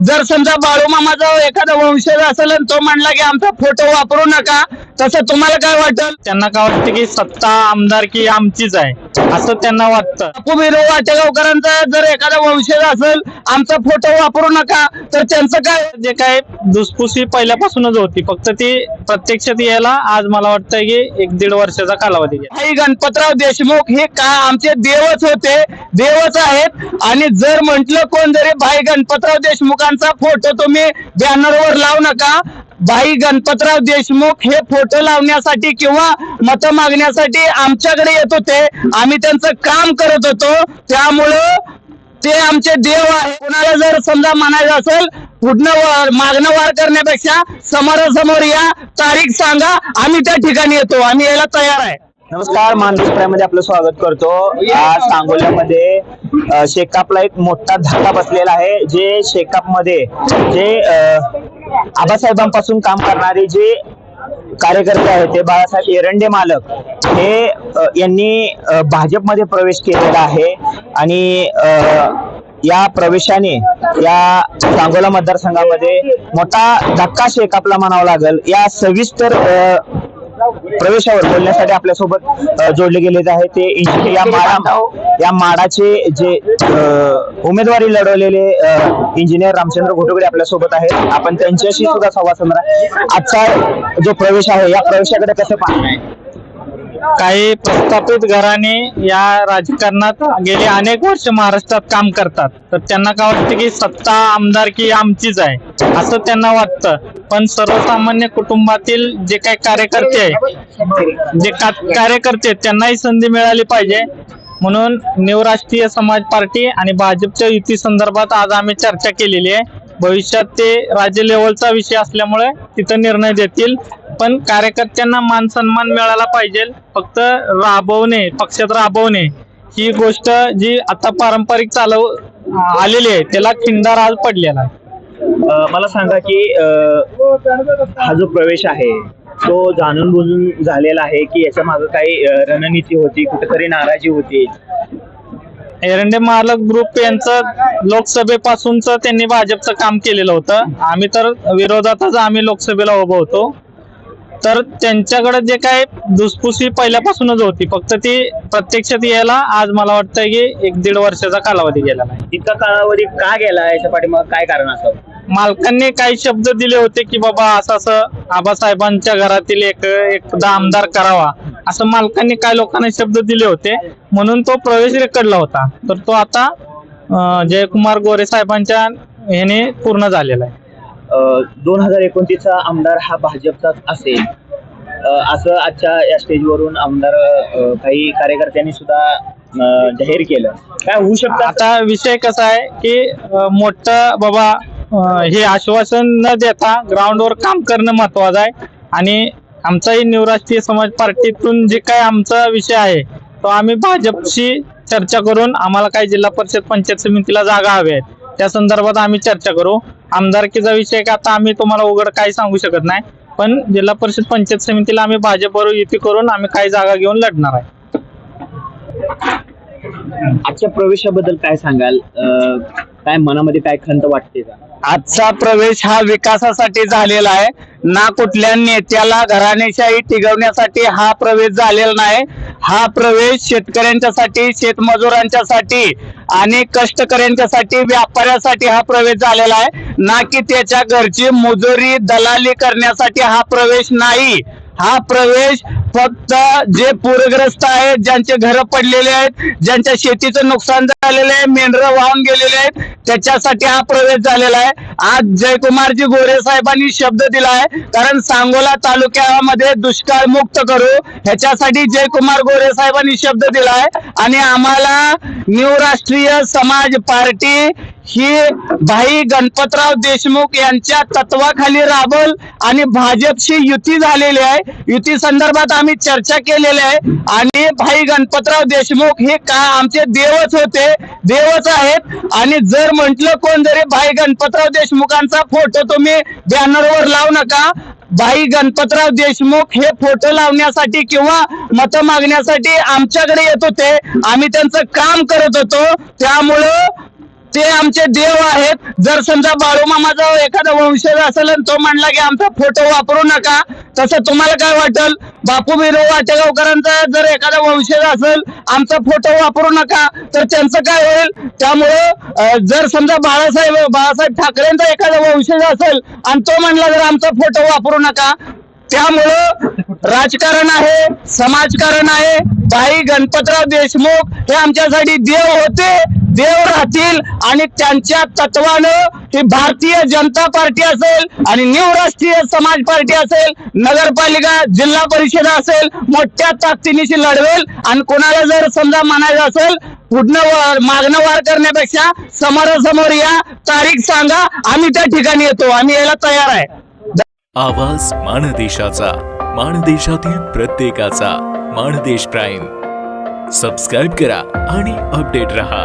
जर समजा बाळूमामाचा एखादा वंशज असेल तो म्हणला की आमचा फोटो वापरू नका तसं तुम्हाला काय वाटत त्यांना काय वाटतं की सत्ता आमदारकी आमचीच आहे. असं त्यांना वाटतं. बिरो वाटेगावकरांचा जर एखादा वंशज असेल आमचा फोटो वापरू नका तर त्यांचं काय? जे काय दुसपुसी पहिल्यापासूनच होती फक्त ती प्रत्यक्षात यायला आज मला वाटतं की एक दीड वर्षाचा कालावधी भाई गणपतराव देशमुख हे का आमचे देवच होते? देवच आहेत. आणि जर म्हंटल कोण जरी भाई गणपतराव देशमुखांचा फोटो तुम्ही बॅनरवर लावू नका भाई गणपतराव देशमुख हे फोटो लावण्यासाठी किंवा मत मागण्यासाठी आमच्याकडे येत होते. आम्ही त्यांचं काम करत होतो. त्यामुळं ते आमचे देव आहे कोणाला जर समजा म्हणायचं असेल पुढणं मागणं वार करण्यापेक्षा समोरासमोर या तारीख सांगा आम्ही त्या ठिकाणी येतो. आम्ही यायला तयार आहे. नमस्कार मानदेश आपलं स्वागत करतो. आज सांगोल्यामध्ये शेकापला एक मोठा धक्का बसलेला आहे. जे शेकापमध्ये जे आबासाहेबांपासून काम करणारे जे कार्यकर्ते आहेत ते बाळासाहेब एरंडे मालक हे यांनी भाजपमध्ये प्रवेश केलेला आहे. आणि या प्रवेशाने या सांगोला मतदारसंघामध्ये मोठा धक्का शेकापला म्हणावा लागेल. या सविस्तर प्रवेशावर बोलण्यासाठी आपल्यासोबत जोडले गेलेले आहे ते इंजिनियर या माडा या माडाचे जे उमेदवारी लढवलेले इंजिनियर रामचंद्र घोटुगडे आपल्यासोबत आहेत. आपण त्यांच्याशी सुद्धा संवाद साधणार आजचा जो प्रवेश आहे या प्रवेशाकडे कसं पाहणार काही प्रस्थापित घराणे या राजकारणात गेले अनेक वर्ष महाराष्ट्रात काम करतात. तर त्यांना काय वाटतं की सत्ता आमदारकी आमचीच आहे? असं त्यांना वाटतं. पण सर्वसामान्य कुटुंबातील जे काही कार्यकर्ते आहे जे का- कार्यकर्ते आहेत, त्यांनाही संधी मिळाली पाहिजे. म्हणून न्यू राष्ट्रीय समाज पार्टी आणि भाजपच्या युती संदर्भात आज आम्ही चर्चा केलेली आहे. भविष्यात ते राज्य लेवलचा विषय असल्यामुळे तिथं निर्णय देतील. पण कार्यकर्त्यांना मान सन्मान मिळाला पाहिजे. फक्त राबवणे पक्षात राबवणे ही गोष्ट जी आता पारंपरिक चालव आलेली आहे त्याला खिंडार आज पडलेला आहे. मला सांगा की हा जो प्रवेश आहे तो जाणून बुजून झालेला आहे की याच्या मागे काही रणनीती होती कुठेतरी नाराजी होती? एरंडे मालक ग्रुप यांचं लोकसभेपासूनच त्यांनी भाजपचं काम केलेलं होतं. आम्ही तर विरोधातच आम्ही लोकसभेला उभं होतो. तर त्यांच्याकडे जे काय दुसपुसी पहिल्यापासूनच होती फक्त ती प्रत्यक्षात यायला आज मला वाटतं की एक दीड वर्षाचा कालावधी गेला नाही. इतका कालावधी का गेला? याच्या पाठीमाग काय कारण असावं मालकांनी काही शब्द दिले होते की बाबा असं असं आबासाहेबांच्या घरातील एक एकदा आमदार करावा. असं मालकांनी काही लोकांना शब्द दिले होते म्हणून तो प्रवेश रेकडला होता. तर तो आता जयकुमार गोरे साहेबांच्या ह्याने पूर्ण झालेला आहे. दोन हजार एकोणतीसचा आमदार हा भाजपचाच असेल. असं आजच्या या स्टेजवरून आमदार काही कार्यकर्त्यांनी सुद्धा जाहीर केलं. काय होऊ शकतं? आता विषय कसा आहे की मोठं बाबा हे आश्वासन न देता ग्राउंडवर काम करणं महत्वाचं आहे. आणि आमचाही निवराष्ट्रीय समाज पार्टीतून जे काय आमचा विषय आहे तो आम्ही भाजपशी चर्चा करून आम्हाला काही जिल्हा परिषद पंचायत समितीला जागा हवी आहेत त्या संदर्भात आम्ही चर्चा करू. आमदारकीचा विषय का आता आम्ही तुम्हाला उघड काही सांगू शकत नाही पण जिल्हा परिषद पंचायत समितीला आम्ही भाजपवर युती करून आम्ही काही जागा घेऊन लढणार आहे. आजच्या प्रवेशाबद्दल काय सांगाल? काय मनामध्ये काय खंत वाटते का? आजचा प्रवेश हा विकासासाठी झालेला आहे. ना कुठल्या नेत्याला घराणेशाही टिकवण्यासाठी हा प्रवेश झालेला नाही. हा प्रवेश शेतकऱ्यांच्यासाठी शेतमजुरांच्यासाठी आणि कष्टकऱ्यांच्यासाठी व्यापाऱ्यासाठी हा प्रवेश झालेला आहे. ना की त्याच्या घरची मुजुरी दलाली करण्यासाठी हा प्रवेश नाही. हा प्रवेश फक्त जे पूरग्रस्त आहेत ज्यांचे घर पडलेले आहेत ज्यांच्या शेतीचं नुकसान झालेलं आहे मेंढरं वाहून गेलेले आहेत त्याच्यासाठी हा प्रवेश झालेला आहे. आज जयकुमारजी गोरे साहेबांनी शब्द दिला आहे कारण सांगोला तालुक्यामध्ये दुष्काळ मुक्त करू ह्याच्यासाठी जयकुमार गोरे साहेबांनी शब्द दिला आहे. आणि आम्हाला न्यू राष्ट्रीय समाज पार्टी ही भाई गणपतराव देशमुख यांच्या तत्वाखाली राबल आणि भाजपशी युती झालेली आहे. युती संदर्भात आम्ही चर्चा केलेली आहे. आणि भाई गणपतराव देशमुख हे का आमचे देवच होते देवच आहेत. आणि जर म्हंटल कोण जरी भाई गणपतराव देशमुखांचा फोटो तुम्ही बॅनरवर लावू नका. भाई गणपतराव देशमुख हे फोटो लावण्यासाठी किंवा मत मागण्यासाठी आमच्याकडे येत होते. आम्ही त्यांचं काम करत होतो. त्यामुळं ते आमचे देव आहेत जर समजा बाळूमामाचा एखादा वंशज असेल आणि तो म्हणला की आमचा फोटो वापरू नका तसं तुम्हाला काय वाटेल? बापू बिरो वाटेगावकरांचा जर एखादा वंशज असेल आमचा फोटो वापरू नका तर त्यांचं काय होईल? त्यामुळं जर समजा बाळासाहेब बाळासाहेब ठाकरेंचा एखादा वंशज असेल आणि तो म्हणला जर आमचा फोटो वापरू नका त्यामुळं राजकारण आहे समाजकारण आहे भाई गणपतराव देशमुख हे आमच्यासाठी देव होते देव राहतील आणि त्यांच्या तत्वानं ही भारतीय जनता पार्टी असेल आणि न्यू राष्ट्रीय समाज पार्टी असेल नगरपालिका जिल्हा परिषद असेल मोठ्या ताकदीनिशी लढवेल. आणि कोणाला जर समजा म्हणायचं असेल पुढणं मागणं वार करण्यापेक्षा समोरासमोर या तारीख सांगा आम्ही त्या ठिकाणी येतो आम्ही यायला तयार आहे. आवाज मानदेशाचा माणदेशातील प्रत्येकाचा माणदेश प्राईम. सबस्क्राईब करा आणि अपडेट रहा.